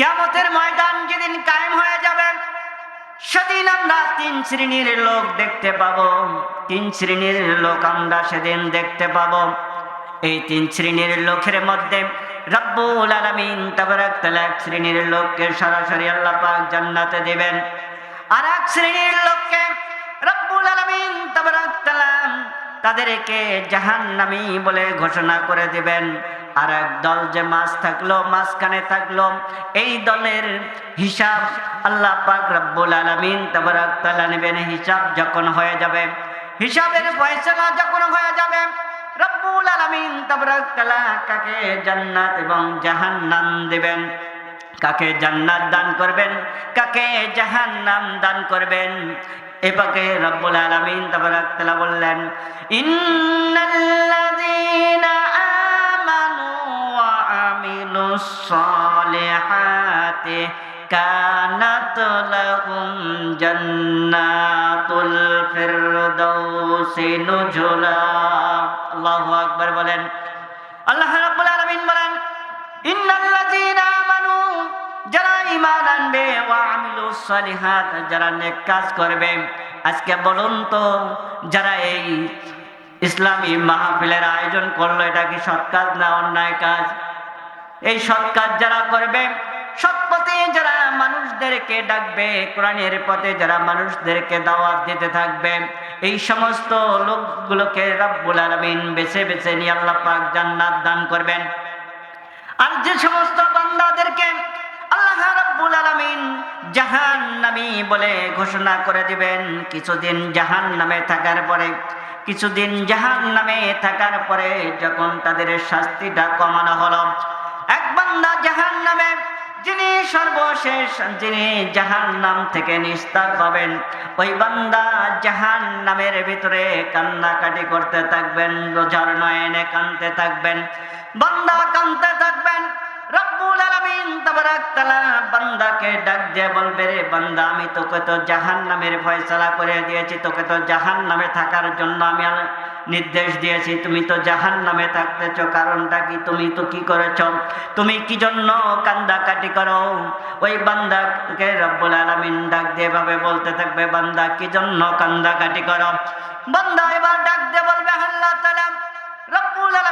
কেমতের ময়দান যেদিন কায়েম হয়ে যাবে, সেদিন আমরা তিন শ্রেণির লোক দেখতে পাবো। তিন শ্রেণির লোক আমরা সেদিন দেখতে পাবো। এই তিন শ্রেণির লোকের মধ্যে রব্বুল আলামিন তাবারাক তাআলা এক শ্রেণির লোককে সরাসরি আল্লাহ পাক জান্নাতে দিবেন। আর এক শ্রেণির লোককে রব্বুল আলামিন তাবারাক তাদেরকে জাহান্নামী বলে ঘোষণা করে দিবেন। আর এক দল যে মাছ থাকল, মাঝখানে থাকল, এই দলের হিসাব আল্লাহ পাক রব্বুল আলামিন তাবারাক তাআলা নেবেন। হিসাব যখন হয়ে যাবে, হিসাবের ফয়সালা যখন হয়ে যাবে, রব্বুল আলামিন তাবারাক তাআলা কাকে জান্নাত এবং জাহান্নাম দেবেন? কাকে জান্নাত দান করবেন? কাকে জাহান্নাম দান করবেন? এপাকে রব্বুল আলামিন তাবারাক তাআলা বললেন, ইন্নাল্লাযীনা সালিহাতি কানাত লাহুম জান্নাতুল ফিরদাউসি নুজুলা। আল্লাহু আকবার বলেন। আল্লাহ রাব্বুল আলামিন বলেন, ইন্নাল্লাযীনা আমানু, যারা ঈমান আনবে, ওয়া আমিলুস সালিহাত, যারা নেক কাজ করবে, আজকে বলুন তো, যারা এই ইসলামী মাহফিলের আয়োজন করল, এটা কি সৎ কাজ না অন্যায় কাজ? এই সৎ কাজ যারা করবে সৎ পথে যারা মানুষদেরকে ডাকবে, কোরআনের পথে যারা মানুষদেরকে দাওয়াত দিতে থাকবে, এই সমস্ত লোকগুলোকে রব্বুল আলামিন বেছে বেছে নিয়ে আল্লাহ পাক জান্নাত দান করবেন। আর যে সমস্ত বান্দাদেরকে আল্লাহ রাব্বুল আলামিন জাহান্নামী বলে ঘোষণা করে দিবেন, কিছুদিন জাহান্নামে থাকার পরে, কিছুদিন জাহান্নামে থাকার পরে যখন তাদের শাস্তিটা কমানো হলো এক বান্দা জাহান্নামে, যিনি সর্বশেষ, যিনি জাহান্নাম থেকে নিস্তার পাবেন, ওই বান্দা জাহান্নামের ভিতরে কান্নাকাটি করতে থাকবেন, রোজার নয়নে কানতে থাকবেন, বান্দা কানতে থাকবেন, রব্বুল আলামিন তাবারাক বান্দাকে ডাক দিয়ে বলবে, রে বান্দা, আমি তোকে তো জাহান্নামের ফয়সালা করে দিয়েছি, তোকে তো জাহান্নামে থাকার জন্য আমি নির্দেশ দিয়েছি, তুমি তো জাহান নামে থাকতেছ, কারণটা কি? তুমি তো কি করেছ? তুমি কি জন্য কান্দাকাটি করো? ওই বান্দাকে রব্বুল আলমিন ডাক দিয়ে ভাবে বলতে থাকবে, বান্দা কি জন্য কান্দাকাটি করো? বান্দা এবার ডাক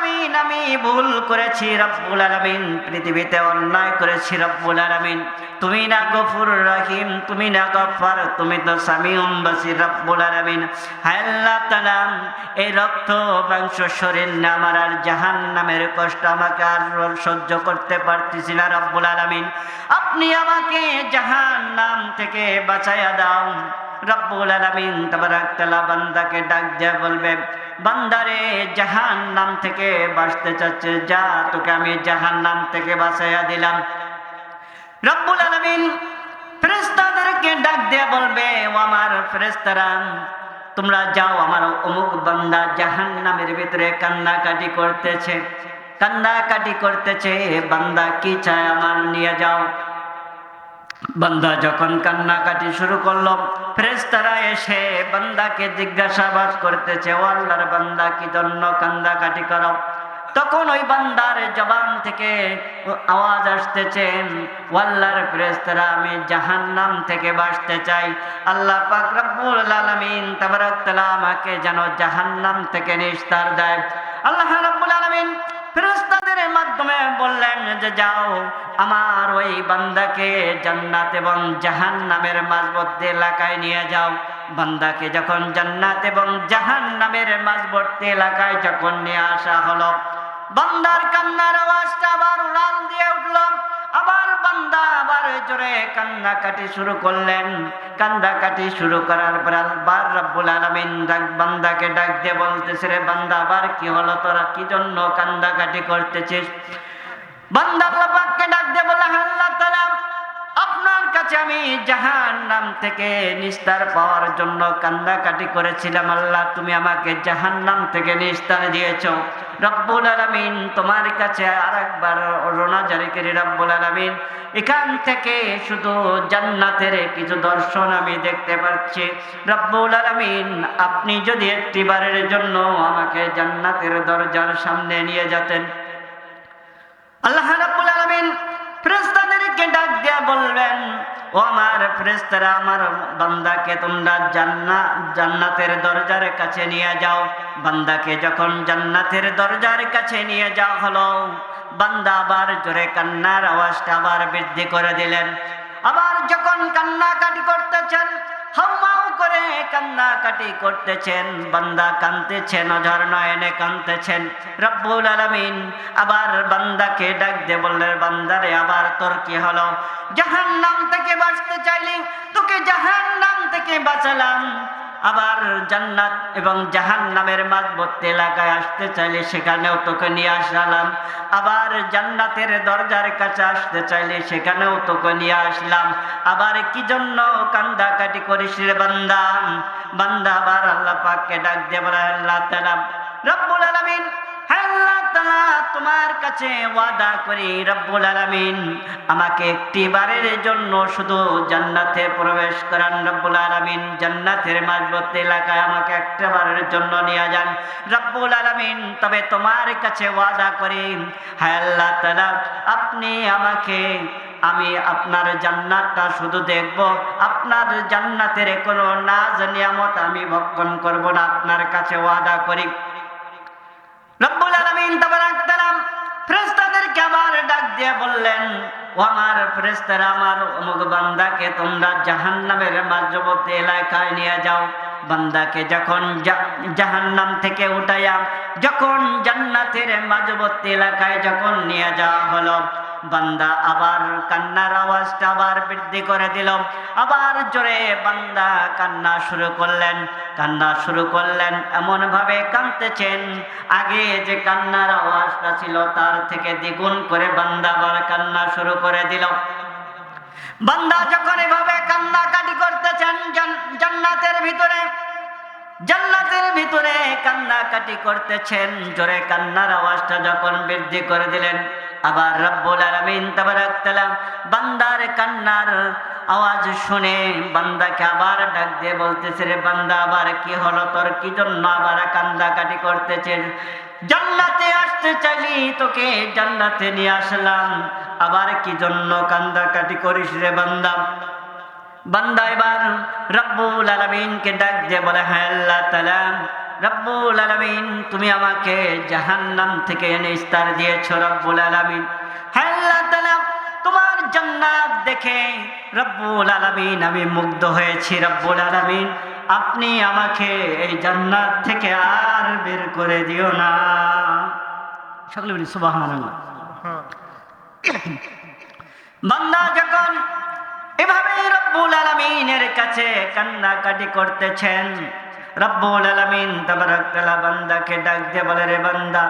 আলামিন, আমি ভুল করেছি রব্বুল আলামিন, পৃথিবীতে অন্যায় করেছি রব্বুল আলামিন। তুমি না গফুর রহিম, তুমি না গফার, তুমি তো সামিউম বাসির রব্বুল আলামিন। হায় আল্লাহ তাআলা, এই রক্ত, মাংস, শরীর না আমার আর জাহান্নামের কষ্ট আমাকে আর সহ্য করতে পারতেছি না রব্বুল আলামিন। আপনি আমাকে জাহান্নাম থেকে বাঁচাইয়া দাও। রব্বুল আলামিন তাবারাক তাআলা বান্দাকে ডাক দিয়ে বলবে, বান্দারে, জাহান্নাম থেকে বাঁচতে চাচ্ছে, যা তোকে আমি জাহান্নাম থেকে বাঁচাইয়া দিলাম। রব্বুল আলামিন ফেরেশতাদেরকে ডাক দিয়ে বলবে, ও আমার ফেরেশতারা, তোমরা যাও, আমার অমুক বান্দা জাহান নামের ভিতরে কান্নাকাটি করতেছে। কান্নাকাটি করতেছে, বান্দা কি চায় আমার নিয়ে যাও। বান্দা যখন কান্নাকাটি শুরু করল ফেরেশতারা এসে বান্দাকে জিজ্ঞাসাবাদ করতেছে, ও আল্লাহর বান্দা, কি জন্য কান্দাকাটি করো? তখন ওই বান্দার জবান থেকে আওয়াজ আসতেছে, ও আল্লাহর ফেরেশতারা, আমি জাহান্নাম থেকে বাঁচতে চাই। আল্লাহ পাক রব্বুল আলামিন তাবারক আমাকে যেন জাহান্নাম থেকে নিস্তার দেয়। আল্লাহ ফেরেশতাদের মাধ্যমে বললেন যে, যাও, আমার ওই বান্দাকে জান্নাত এবং জাহান নামের মাঝবর্তী এলাকায় নিয়ে যাও। বান্দাকে যখন জান্নাত এবং জাহান নামের মাঝবর্তী এলাকায় যখন নিয়ে আসা হলো, বান্দার কান্নার আওয়াজটা আবার উড়াল দিয়ে উঠল। আবার বান্দা আবার জোরে কান্নাকাটি শুরু করলেন। কান্দাকাটি শুরু করার পর আবার রব্বুল আলামিন ডাক বান্দাকে ডাক দিয়ে বলতেছে, রে বান্দা, আবার কি হলো? তোরা কি জন্য কান্দাকাটি করতেছিস? বান্দা পাককে ডাক দিয়ে বলে আল্লাহ তাআলা আপনার কাছে আমি জাহান্নাম থেকে নিস্তার পাওয়ার জন্য কান্দাকাটি করেছিলাম, আল্লাহ তুমি আমাকে জাহান্নাম থেকে নিস্তার দিয়েছ। রব্বুল আলামিন তোমার কাছে আরেকবার রোনা জারি করি, রব্বুল আলামিন। এখান থেকে শুধু জান্নাতের কিছু দর্শন আমি দেখতে পাচ্ছি। রব্বুল আলামিন, আপনি যদি একটিবারের জন্য আমাকে জান্নাতের দরজার সামনে নিয়ে যেতেন। আল্লাহ রাব্বুল আলামিন ফেরেশতাদেরকে ফেরেশতাদেরকে ডাক দিয়া বলবেন, ও আমার ফ্রেস্তারা আমার বান্দাকে তোমরা জান্না, জান্নাতের দরজার কাছে নিয়ে যাও। বান্দাকে যখন জান্নাতের দরজার কাছে নিয়ে যাও হলো, বান্দা আবার জোরে কান্নার আওয়াজটা আবার বৃদ্ধি করে দিলেন। আবার যখন কান্নাকাটি করতেছেন হাম্মাও করে কান্নাকাটি করতেছেন, বান্দা কানতেছেন অঝর নয়নে কানতেছেন রব্বুল আলমিন আবার বান্দাকে ডাক দে বললেন বান্দারে আবার তোর কি হলো? জাহান নাম থেকে বাঁচতে চাইলি তোকে জাহান নাম থেকে বাঁচালাম। আবার জান্নাত এবং জাহান নামের মাঝবর্তী এলাকায় আসতে চাইলে সেখানেও তোকে নিয়ে আসলাম। আবার জান্নাতের দরজার কাছে আসতে চাইলে সেখানেও তোকে নিয়ে আসলাম। আবার কি জন্য কান্দাকাটি করিস রে বান্দা? বান্দা আবার আল্লাহ পাককে ডাক দিয়ে বলে, আল্লাহ তালা রব্বুল আলামিন তোমার কাছে ওয়াদা করি, রব্বুল আলামিন। আমাকে একটি বারের জন্য শুধু জান্নাতে প্রবেশ করান, রব্বুল আলামিন। জান্নাতের মাঝবর্তী এলাকায় আমাকে একটা বারের জন্য নিয়ে যান। রব্বুল আলামিন, তবে তোমার কাছে ওয়াদা করি হ্যাঁ আল্লাহ আপনি আমাকে, আমি আপনার জান্নাতটা শুধু দেখব। আপনার জান্নাতের কোনো নাজ নিয়ামত আমি ভক্ষণ করব না। আপনার কাছে ওয়াদা করি। আবার ডাক দিয়ে বললেন, ও আমার আমার বান্দাকে তোমরা জাহান্নামের এলাকায় নিয়ে যাও। বান্দাকে যখন জাহান্নাম থেকে উঠাইয়া, যখন জান্নাতের মাঝবর্তী এলাকায় যখন নিয়ে যাওয়া হলো বান্দা আবার কান্নার আওয়াজটা আবার বৃদ্ধি করে দিল। আবার জোরে বান্দা কান্না শুরু করলেন। কান্না শুরু করলেন এমন ভাবে কাঁদতেছেন। আগে যে কান্নার আওয়াজটা ছিল তার থেকে দ্বিগুণ করে বান্দা আবার কান্না শুরু করে দিল। বান্দা যখন এভাবে কান্নাকাটি করতেছেন জান্নাতের ভিতরে জান্নাতের ভিতরে কান্নাকাটি করতেছেন, জোরে কান্নার আওয়াজটা যখন বৃদ্ধি করে দিলেন আবার রব্বুল আলামিন তাবারাক তাআলা বান্দার কান্নার আওয়াজ শুনে বান্দাকে আবার ডাক দিয়ে বলতেছে, রে বান্দা, আবার কি হলো? তোর কি জন্য আবার কান্দাকাটি করতেছে জান্নাতে আসতে চাইলি, তোকে জান্নাতে নিয়ে আসলাম। আবার কি জন্য কান্দা কাটি করিস রে বান্দা? বান্দা এবার রব্বুল আলামিনকে ডাক দিয়ে বলে হ্যাঁ আল্লাহ তাআলা রব্বুল আলামিন, তুমি আমাকে জাহান্নাম থেকে এনে ইস্তার দিয়েছ রব্বুল আলামিন। আল্লাহ তোমার জান্নাত দেখে রব্বুল আলামিন আমি মুগ্ধ হয়েছি রব্বুল আলামিন। আপনি আমাকে এই জান্নাত থেকে আর বের করে দিও না। সকলে বলি, সুবহানাল্লাহ। বান্দা যখন এভাবে রব্বুল আলমিনের কাছে কান্নাকাটি করতেছেন রব্বুল আলমিন তাবারাক বান্দাকে ডাক দিয়ে বলে, রে বান্দা,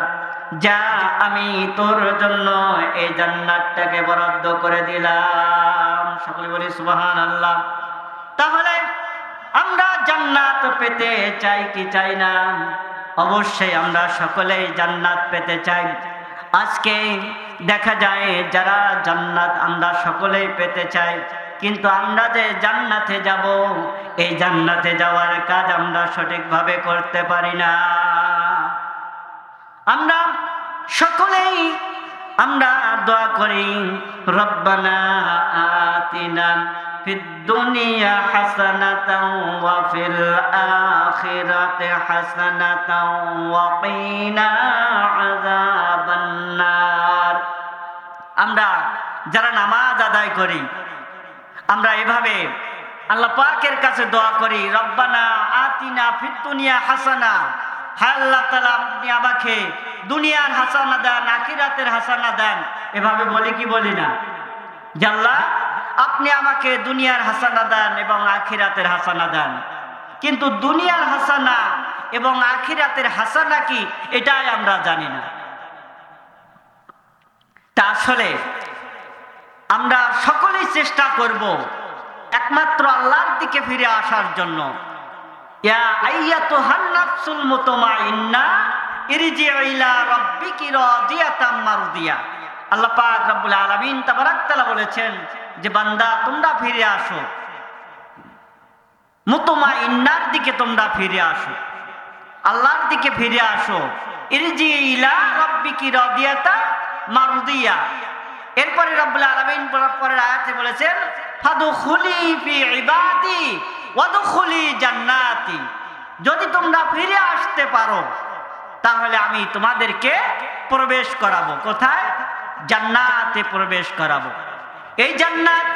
যা আমি তোর জন্য এই জান্নাতটাকে বরাদ্দ করে দিলাম। সকলে বলি সুবহান আল্লাহ তাহলে আমরা জান্নাত পেতে চাই কি চাই না? অবশ্যই আমরা সকলেই জান্নাত পেতে চাই। আজকে দেখা যায় যারা জান্নাত আমরা সকলেই পেতে চাই, কিন্তু আমরা যে জান্নাতে যাব এই জান্নাতে যাওয়ার কাজ আমরা সঠিকভাবে করতে পারি না। আমরা সকলেই আমরা দোয়া করি, রব্বানা আতিনা আমরা যারা নামাজ আদায় করি, আমরা এভাবে আল্লাহ পাকের কাছে দোয়া করি, রব্বানা আতিনা ফিদ দুনিয়া হাসানা আল্লাহ তালা আপনি আমাকে দুনিয়ার হাসানা দেন, আখিরাতের হাসানা দেন। এভাবে বলি কি বলি না? জাল্লা আপনি আমাকে দুনিয়ার হাসানা দেন এবং আখিরাতের হাসানা দেন। কিন্তু দুনিয়ার হাসানা এবং আখিরাতের হাসানা কি? এটাই আমরা জানি না। তা আসলে আমরা সকলেই চেষ্টা করব একমাত্র আল্লাহর দিকে ফিরে আসার জন্য। আল্লাহ পাক রব্বুল আলামিন তাবারাক বলেছেন যে, বান্দা, তোমরা ফিরে আসো। মুতমাইন্নার দিকে তোমরা ফিরে আসো। আল্লাহর দিকে ফিরে আসো। ইরজি ইলা রাব্বিকি রাদিয়াতা মারদিয়া। এরপরে রব্বুল আলামিন পরের আয়াতে বলেছেন যদি তোমরা ফিরে আসতে পারো, তাহলে আমি তোমাদেরকে প্রবেশ করাবো। কোথায়? জান্নাতে প্রবেশ করাবো। এই জান্নাত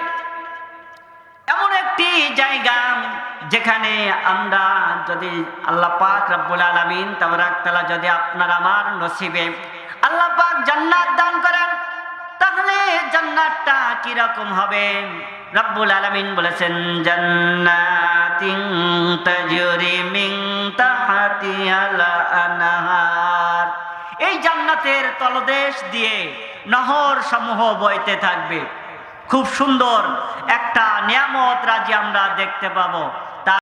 এমন একটি জায়গা যেখানে আমরা যদি আল্লাহ পাক রব্বুল আলামিন তাআলা যদি আপনার আমার নসিবে আল্লাহ পাক জান্নাত দান করেন, তাহলে জান্নাতটা কি রকম হবে? রব্বুল আলমিন বলেছেন, জান্নাতিন তাজরি মিন তাহতিহাল আনহার এই জান্নাতের তলদেশ দিয়ে নহর সমূহ বইতে থাকবে। খুব সুন্দর একটা নিয়ামত রাজি আমরা দেখতে পাবো।